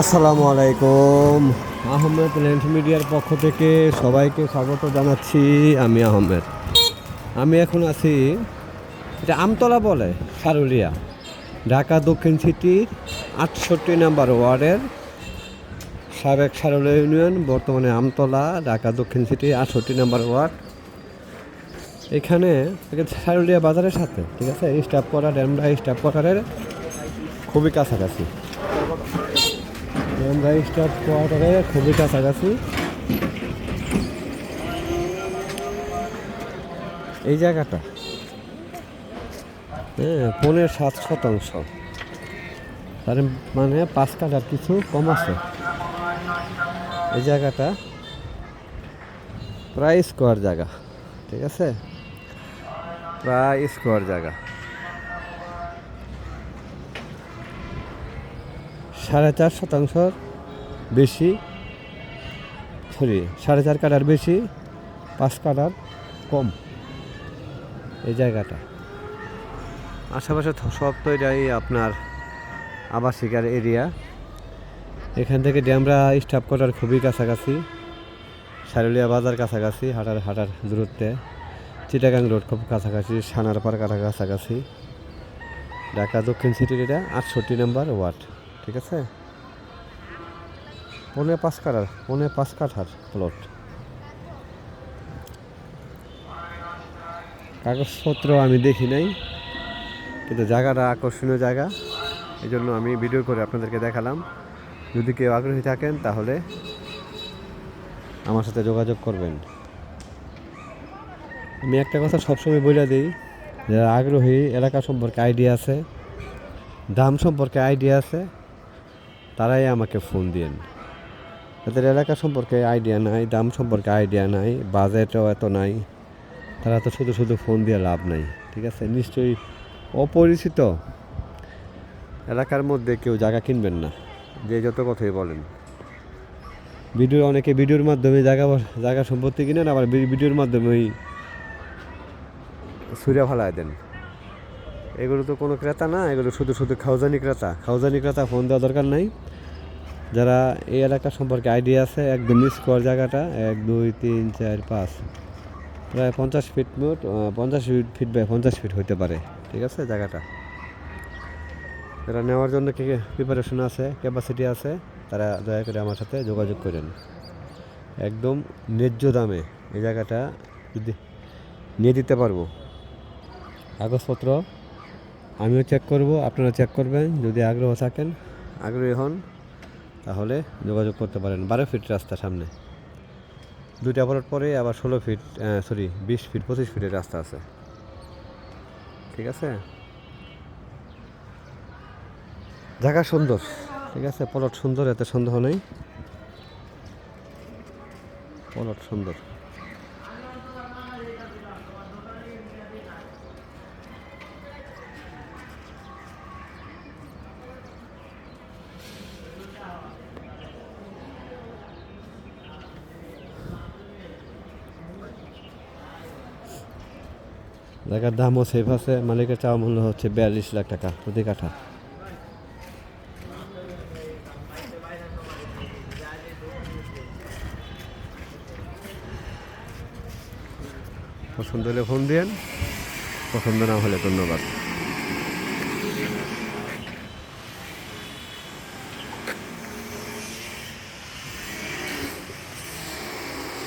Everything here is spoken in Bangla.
আসসালামু আলাইকুম। আহমেদ লেন্স মিডিয়ার পক্ষ থেকে সবাইকে স্বাগত জানাচ্ছি, আমি আহমেদ। আমি এখন আছি, এটা আমতলা বলে, সারুলিয়া। ঢাকা দক্ষিণ সিটির আটষট্টি নাম্বার ওয়ার্ডের সাবেক সারুলিয়া ইউনিয়ন, বর্তমানে আমতলা, ঢাকা দক্ষিণ সিটি, আটষট্টি নাম্বার ওয়ার্ড। এখানে সারুলিয়া বাজারের সাথে, ঠিক আছে, স্টাফ কোয়ার্টার ড্যামরা স্টাফ কোয়ার্টারের খুবই কাছাকাছি। আমরা স্টাফ কোয়ার্টারে খুবই কাছাকাছি। এই জায়গাটা। হ্যাঁ পনেরো সাত শতাংশ। তার মানে পাঁচ কাটার কিছু কম আছে। এই জায়গাটা প্রায় স্কোয়ার জায়গা। ঠিক আছে? প্রায় স্কোয়ার জায়গা। সাড়ে চার শতাংশর বেশি সরি সাড়ে চার কাটার বেশি, পাঁচ কাটার কম এই জায়গাটা। আশেপাশে সব তো এটাই আপনার আবাসিকার এরিয়া। এখান থেকে ড্যামরা স্টাফ কোয়ার্টার খুবই কাছাকাছি, সারুলিয়া বাজার কাছাকাছি, হাঁটার হাঁটার দূরত্বে। চিটাগাং রোড খুব কাছাকাছি সানারপাড় কাছাকাছি। ঢাকা দক্ষিণ সিটির এটা আটষট্টি নাম্বার ওয়ার্ড। ঠিক আছে? পৌনে পাঁচ কাঠার পৌনে পাঁচ কাঠার প্লট কাগজপত্র আমি দেখি নাই, কিন্তু জায়গাটা আকর্ষণীয় জায়গা। এই জন্য আমি ভিডিও করে আপনাদেরকে দেখালাম। যদি কেউ আগ্রহী থাকেন, তাহলে আমার সাথে যোগাযোগ করবেন। আমি একটা কথা সবসময় বলে দিই, যারা আগ্রহী, এলাকা সম্পর্কে আইডিয়া আছে, দাম সম্পর্কে আইডিয়া আছে তারাই আমাকে ফোন দিন তাদের এলাকা সম্পর্কে আইডিয়া নাই, দাম সম্পর্কে আইডিয়া নাই, বাজেটও এত নাই। তারা তো শুধু শুধু ফোন দিয়ে লাভ নাই, ঠিক আছে? নিশ্চয়ই অপরিচিত এলাকার মধ্যে কেউ জায়গা কিনবেন না, যে যত কথাই বলেন। ভিডিও অনেকে ভিডিওর মাধ্যমে জায়গা জায়গা সম্পত্তি কিনেন, আবার ভিডিওর মাধ্যমেই সুরিয়া ফালায় দেন। এগুলো তো কোনো ক্রেতা না, এগুলো শুধু শুধু খাওজানি ক্রেতা। খাওজানি ক্রেতা ফোন দেওয়া দরকার নাই। যারা এই এলাকা সম্পর্কে আইডিয়া আছে, একদম মিস কর জায়গাটা, এক, দুই, তিন, চার, পাঁচ। প্রায় পঞ্চাশ ফিট মোট পঞ্চাশ ফিট ফিট বাই পঞ্চাশ ফিট হইতে পারে। ঠিক আছে, জায়গাটা। যারা নেওয়ার জন্য কি প্রিপারেশন আছে ক্যাপাসিটি আছে, তারা দয়া করে আমার সাথে যোগাযোগ করেন। একদম ন্যায্য দামে এই জায়গাটা যদি নিয়ে দিতে পারব। কাগজপত্র আমিও চেক করব, আপনারা চেক করবেন, যদি আগ্রহ থাকেন। আগ্রহী হন, তাহলে যোগাযোগ করতে পারেন। বারো ফিট রাস্তা সামনে। দুইটা প্লট পরে আবার ষোলো ফিট সরি বিশ ফিট পঁচিশ ফিটের রাস্তা আছে। ঠিক আছে? জায়গা সুন্দর। ঠিক আছে? প্লট সুন্দর, এতে সন্দেহ নেই। প্লট সুন্দর। জায়গার দামও সেফ আছে, মালিকের চাওয়া মূল্য হচ্ছে বিয়াল্লিশ লাখ টাকা প্রতি কাঠা। পছন্দ হলে ফোন দিন পছন্দ না হলে ধন্যবাদ।